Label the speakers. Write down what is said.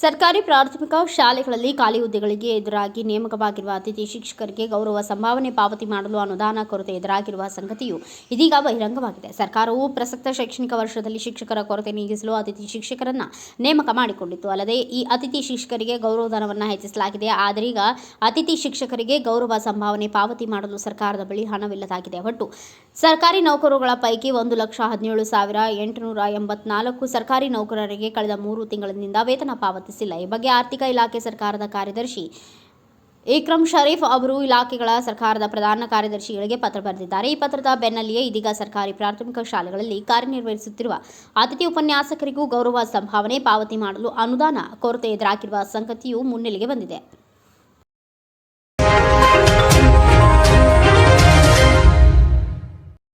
Speaker 1: ಸರ್ಕಾರಿ ಪ್ರಾಥಮಿಕ ಶಾಲೆಗಳಲ್ಲಿ ಖಾಲಿ ಹುದ್ದೆಗಳಿಗೆ ಎದುರಾಗಿ ನೇಮಕವಾಗಿರುವ ಅತಿಥಿ ಶಿಕ್ಷಕರಿಗೆ ಗೌರವ ಸಂಭಾವನೆ ಪಾವತಿ ಮಾಡಲು ಅನುದಾನ ಕೊರತೆ ಎದುರಾಗಿರುವ ಸಂಗತಿಯು ಇದೀಗ ಬಹಿರಂಗವಾಗಿದೆ. ಸರ್ಕಾರವು ಪ್ರಸಕ್ತ ಶೈಕ್ಷಣಿಕ ವರ್ಷದಲ್ಲಿ ಶಿಕ್ಷಕರ ಕೊರತೆ ನೀಗಿಸಲು ಅತಿಥಿ ಶಿಕ್ಷಕರನ್ನು ನೇಮಕ ಮಾಡಿಕೊಂಡಿತ್ತು. ಅಲ್ಲದೆ ಈ ಅತಿಥಿ ಶಿಕ್ಷಕರಿಗೆ ಗೌರವಧನವನ್ನು ಹೆಚ್ಚಿಸಲಾಗಿದೆ. ಆದರೀಗ ಅತಿಥಿ ಶಿಕ್ಷಕರಿಗೆ ಗೌರವ ಸಂಭಾವನೆ ಪಾವತಿ ಮಾಡಲು ಸರ್ಕಾರದ ಬಳಿ ಹಣವಿಲ್ಲದಾಗಿದೆ. ಒಟ್ಟು ಸರ್ಕಾರಿ ನೌಕರರುಗಳ ಪೈಕಿ ಒಂದು ಲಕ್ಷ ಹದಿನೇಳು ಸಾವಿರ ಎಂಟುನೂರ ಎಂಬತ್ನಾಲ್ಕು ಸರ್ಕಾರಿ ನೌಕರರಿಗೆ ಕಳೆದ ಮೂರು ತಿಂಗಳಿನಿಂದ ವೇತನ ಪಾವತಿಸಿಲ್ಲ ಈ ಬಗ್ಗೆ ಆರ್ಥಿಕ ಇಲಾಖೆ ಸರ್ಕಾರದ ಕಾರ್ಯದರ್ಶಿ ಇಕ್ರಮ್ ಶರೀಫ್ ಅವರು ಇಲಾಖೆಗಳ ಸರ್ಕಾರದ ಪ್ರಧಾನ ಕಾರ್ಯದರ್ಶಿಗಳಿಗೆ ಪತ್ರ ಬರೆದಿದ್ದಾರೆ. ಈ ಪತ್ರದ ಬೆನ್ನಲ್ಲಿಯೇ ಇದೀಗ ಸರ್ಕಾರಿ ಪ್ರಾಥಮಿಕ ಶಾಲೆಗಳಲ್ಲಿ ಕಾರ್ಯನಿರ್ವಹಿಸುತ್ತಿರುವ ಅತಿಥಿ ಉಪನ್ಯಾಸಕರಿಗೂ ಗೌರವ ಸಂಭಾವನೆ, ಪಾವತಿ ಮಾಡಲು ಅನುದಾನ ಕೊರತೆ ಎದುರಾಗಿರುವ ಸಂಗತಿಯು ಮುನ್ನೆಲೆಗೆ ಬಂದಿದೆ.